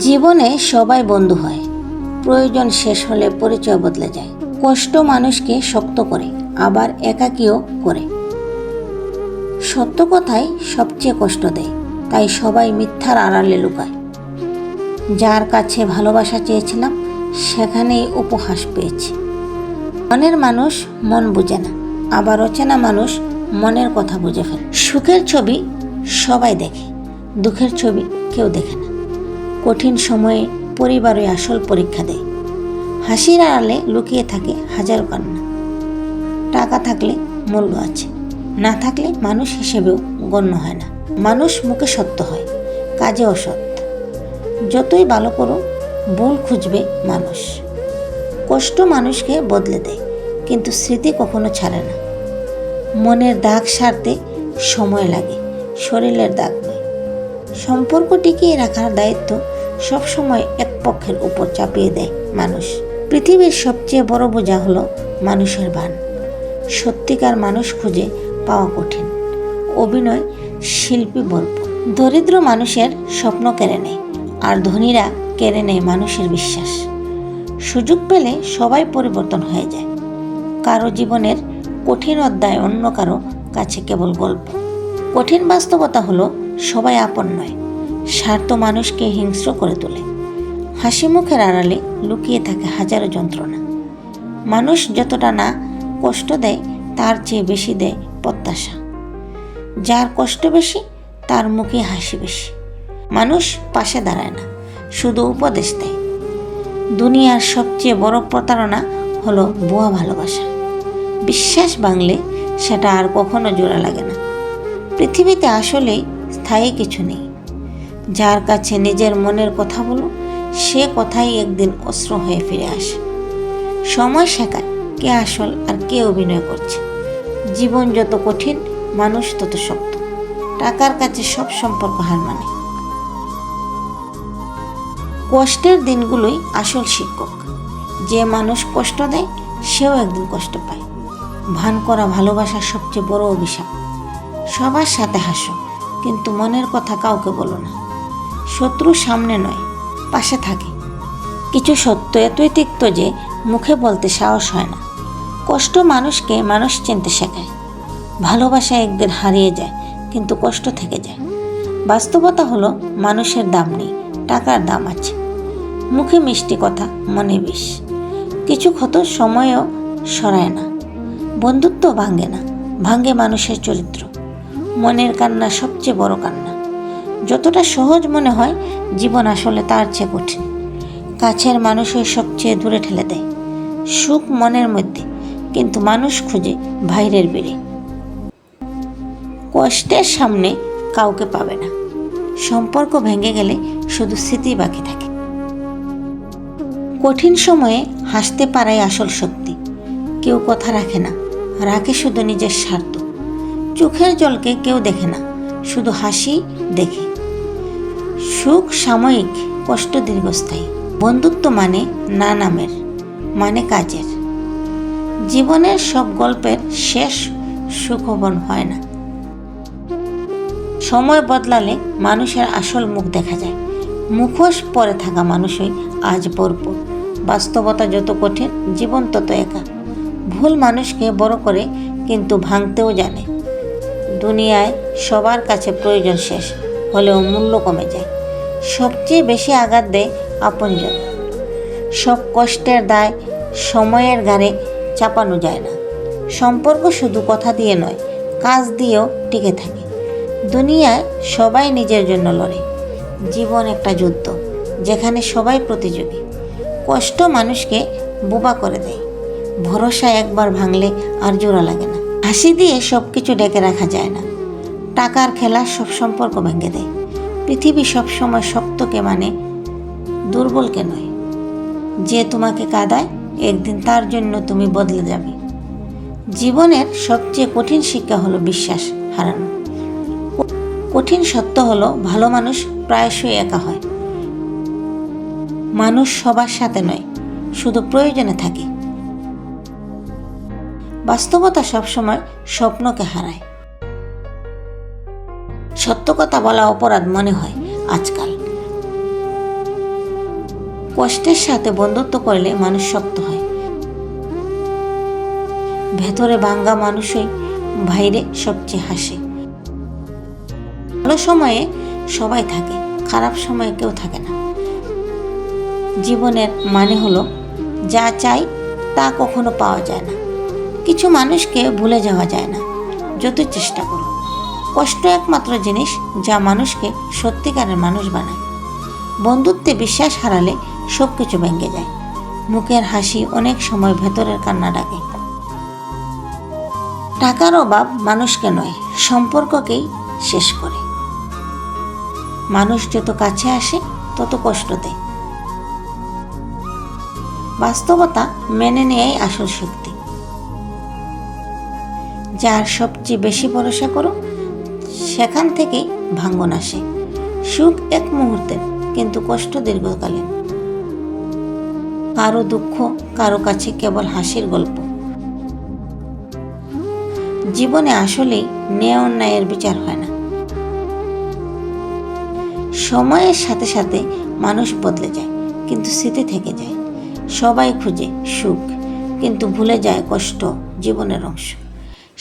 জীবনে সবাই বন্ধু হয়। প্রয়োজন শেষ হলে পরিচয় বদলে যায়। কষ্ট মানুষকে শক্ত করে, আবার একাকীও করে। সত্য কথাই সবচেয়ে কষ্ট দেয়, তাই সবাই মিথ্যার আড়ালে লুকায়। যার কাছে ভালোবাসা চেয়েছিলাম, সেখানেই উপহাস পেয়েছি। মনের মানুষ মন বুঝে না, আবার অচেনা মানুষ মনের কথা বুঝে ফেলে। সুখের ছবি সবাই দেখে, দুঃখের ছবি কেউ দেখে না। কঠিন সময়ে পরিবারে আসল পরীক্ষা দেয়। হাসির আড়ালে লুকিয়ে থাকে হাজার কান্না। টাকা থাকলে মূল্য আছে, না থাকলে মানুষ হিসেবেও গণ্য হয় না। মানুষ মুখে সত্য হয়, কাজে অসৎ যতই ভালো করো ভুল খুঁজবে মানুষ। কষ্ট মানুষকে বদলে দেয়, কিন্তু স্মৃতি কখনো ছাড়ে না। মনের দাগ সারতে সময় লাগে, শরীরের দাগ নয়। সম্পর্ক টিকিয়ে রাখার দায়িত্ব সবসময় এক পক্ষের উপর চাপিয়ে দেয় মানুষ। পৃথিবীর সবচেয়ে বড় বোঝা হলো মানুষের বান সত্যিকার মানুষ খুঁজে পাওয়া কঠিন। অভিনয়, শিল্পী ভরপুর দরিদ্র মানুষের স্বপ্ন কেড়ে নেয়, আর ধনীরা কেড়ে নেয় মানুষের বিশ্বাস। সুযোগ পেলে সবাই পরিবর্তন হয়ে যায়। কারও জীবনের কঠিন অধ্যায় অন্য কারও কাছে কেবল গল্প। কঠিন বাস্তবতা হলো সবাই আপন নয়। স্বার্থ মানুষকে হিংস্র করে তোলে। হাসি মুখের আড়ালে লুকিয়ে থাকে হাজারো যন্ত্রণা। মানুষ যতটা না কষ্ট দেয়, তার চেয়ে বেশি দেয় প্রত্যাশা। যার কষ্ট বেশি, তার মুখে হাসি বেশি। মানুষ পাশে দাঁড়ায় না, শুধু উপদেশ দেয়। দুনিয়ার সবচেয়ে বড় প্রতারণা হলো ভুয়া ভালোবাসা। বিশ্বাস ভাঙলে সেটা আর কখনো জোড়া লাগে না। পৃথিবীতে আসলেই স্থায়ী কিছু নেই। যার কাছে নিজের মনের কথা বলো, সে কথাই একদিন অস্ত্র হয়ে ফিরে আসে। সময় শেখায় কে আসল আর কে অভিনয় করছে। জীবন যত কঠিন, মানুষ তত শক্ত। টাকার কাছে সব সম্পর্ক হার মানে। কষ্টের দিনগুলোই আসল শিক্ষক। যে মানুষ কষ্ট দেয়, সেও একদিন কষ্ট পায়। ভান করা ভালোবাসার সবচেয়ে বড় অভিশাপ। সবার সাথে হাসো, কিন্তু মনের কথা কাউকে বলো না। শত্রু সামনে নয়, পাশে থাকে। কিছু সত্য এতই তিক্ত যে মুখে বলতে সাহস হয় না। কষ্ট মানুষকে মানুষ চিনতে শেখায়। ভালোবাসা একদিন হারিয়ে যায়, কিন্তু কষ্ট থেকে যায়। বাস্তবতা হলো মানুষের দাম নেই, টাকার দাম আছে। মুখে মিষ্টি কথা, মনে বিষ। কিছু ক্ষত সময়ও সরায় না। বন্ধুত্ব ভাঙে না, ভাঙে মানুষের চরিত্র। মনের কান্না সবচেয়ে বড় কান্না। যতটা সহজ মনে হয়, জীবন আসলে তার চেয়ে কঠিন। কাছের মানুষই সবচেয়ে দূরে ঠেলে দেয়। সুখ মনের মধ্যে, কিন্তু মানুষ খুঁজে বাইরের বেড়ে। কষ্টের সামনে কাউকে পাবে না। সম্পর্ক ভেঙে গেলে শুধু স্মৃতি বাকি থাকে। কঠিন সময়ে হাসতে পারাই আসল শক্তি। কেউ কথা রাখে না, রাখে শুধু নিজের স্বার্থ। চোখের জলকে কেউ দেখে না। শুধু হাসি দেখে। সুখ সাময়িক, কষ্ট দীর্ঘস্থায়ী। বন্ধুত্ব মানে না নামের মানে কাজের। জীবনের সব গল্পের শেষ সুখবন হয় না। সময় বদলালে মানুষের আসল মুখ দেখা যায়। মুখোশ পরে থাকা মানুষই আজ ভরপুর। বাস্তবতা যত কঠিন, জীবন তত একা। ভুল মানুষকে বড় করে কিন্তু ভাঙতেও জানে। দুনিয়ায় সবার কাছে প্রয়োজন শেষ, হলেও মূল্য কমে যায়। সবচেয়ে বেশি আঘাত দেয় আপনজন। সব কষ্টের দায় সময়ের ঘাড়ে চাপানো যায় না। সম্পর্ক শুধু কথা দিয়ে নয়, কাজ দিয়েও টিকে থাকে। দুনিয়ায় সবাই নিজের জন্য লড়ে। জীবন একটা যুদ্ধ, যেখানে সবাই প্রতিযোগী। কষ্ট মানুষকে বোবা করে দেয়। ভরসা একবার ভাঙলে আর জোড়া লাগে না। হাসি দিয়ে সব কিছু ডেকে রাখা যায় না। টাকার খেলা সব সম্পর্ক ভেঙে দেয়। পৃথিবী সবসময় শক্তকে মানে দুর্বলকে নয়। যে তোমাকে কাঁদায়, একদিন তার জন্য তুমি বদলে যাবে। জীবনের সবচেয়ে কঠিন শিক্ষা হলো বিশ্বাস হারানো। কঠিন সত্য হলো ভালো মানুষ প্রায়শই একা হয়। মানুষ সবার সাথে নয়, শুধু প্রয়োজনে থাকে। বাস্তবতা সবসময় স্বপ্নকে হারায়। সত্য কথা বলা অপরাধ মনে হয় আজকাল। কষ্টের সাথে বন্ধুত্ব করলে মানুষ শক্ত হয়। ভেতরে ভাঙ্গা মানুষই বাইরে সবচেয়ে হাসে। ভালো সময়ে সবাই থাকে, খারাপ সময়ে কেউ থাকে না। জীবনের মানে হলো যা চাই তা কখনো পাওয়া যায় না। কিছু মানুষকে ভুলে যাওয়া যায় না। যত চেষ্টা করো কষ্ট একমাত্র জিনিস যা মানুষকে সত্যিকারের মানুষ বানায়। বন্ধুত্বে বিশ্বাস হারালে সব কিছু ভেঙে যায়। মুখের হাসি অনেক সময় ভেতরের কান্না ডাকে। টাকার অভাব মানুষকে নয়, সম্পর্ককেই শেষ করে। মানুষ যত কাছে আসে, তত কষ্ট দেয়। বাস্তবতা মেনে নেয়াই আসল শক্তি। যার সবচেয়ে বেশি ভরসা করো সেখান থেকেই ভাঙ্গন আসে। সুখ এক মুহূর্তের কিন্তু কষ্ট দীর্ঘকালীন। কারও দুঃখ, কারও কাছে কেবল হাসির গল্প। জীবনে আসলেই ন্যায় অন্যায়ের বিচার হয় না। সময়ের সাথে সাথে মানুষ বদলে যায়, কিন্তু স্মৃতি থেকে যায়। সবাই খুঁজে সুখ, কিন্তু ভুলে যায় কষ্ট, জীবনের অংশ।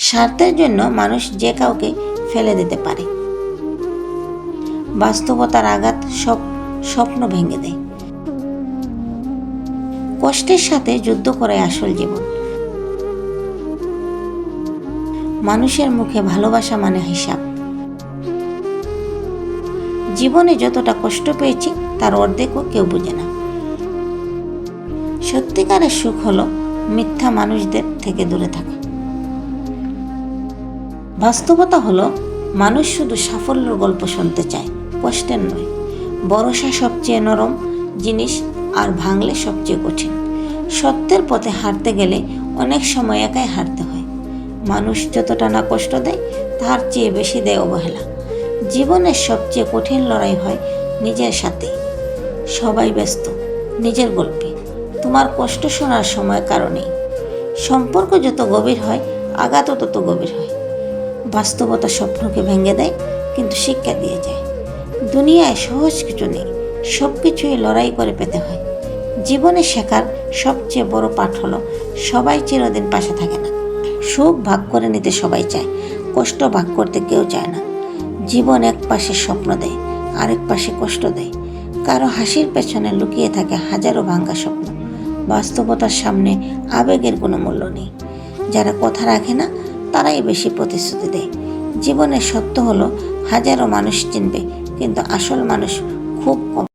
স্বার্থের জন্য মানুষ যে কাউকে ফেলে দিতে পারে। বাস্তবতার আঘাত সব স্বপ্ন ভেঙে দেয়। কষ্টের সাথে যুদ্ধ করে আসল জীবন। মানুষের মুখে ভালোবাসা মানে হিসাব। জীবনে যতটা কষ্ট পেয়েছি, তার অর্ধেকও কেউ বুঝে না। সত্যিকারের সুখ হলো মিথ্যা মানুষদের থেকে দূরে থাকা। বাস্তবতা হলো, মানুষ শুধু সাফল্যের গল্প শুনতে চায়, কষ্টের নয়। ভরসা সবচেয়ে নরম জিনিস আর ভাঙলে সবচেয়ে কঠিন। সত্যের পথে হারতে গেলে অনেক সময় একাই হারতে হয়। মানুষ যতটা না কষ্ট দেয়, তার চেয়ে বেশি দেয় অবহেলা। জীবনের সবচেয়ে কঠিন লড়াই হয় নিজের সাথে। সবাই ব্যস্ত, নিজের গল্পে। তোমার কষ্ট শোনার সময় কারণেই সম্পর্ক যত গভীর হয়, আঘাতও তত গভীর হয়। বাস্তবতা স্বপ্নকে ভেঙে দেয়, কিন্তু শিক্ষা দিয়ে যায়। দুনিয়ায় সহজ কিছু নেই সব কিছুই লড়াই করে পেতে হয়। জীবনে শেখার সবচেয়ে বড় পাঠ হলো, সবাই চিরদিন পাশে থাকে না। সুখ ভাগ করে নিতে সবাই চায়, কষ্ট ভাগ করতে কেউ চায় না। জীবন এক পাশে স্বপ্ন দেয়, আরেক পাশে কষ্ট দেয়। কারও হাসির পেছনে লুকিয়ে থাকে হাজারো ভাঙ্গা স্বপ্ন। বাস্তবতার সামনে আবেগের কোনো মূল্য নেই। যারা কথা রাখে না তারাই বেশি প্রতিশ্রুতি দেয়। জীবনের সত্য হলো, হাজারো মানুষ চিনবে, কিন্তু আসল মানুষ খুব কম।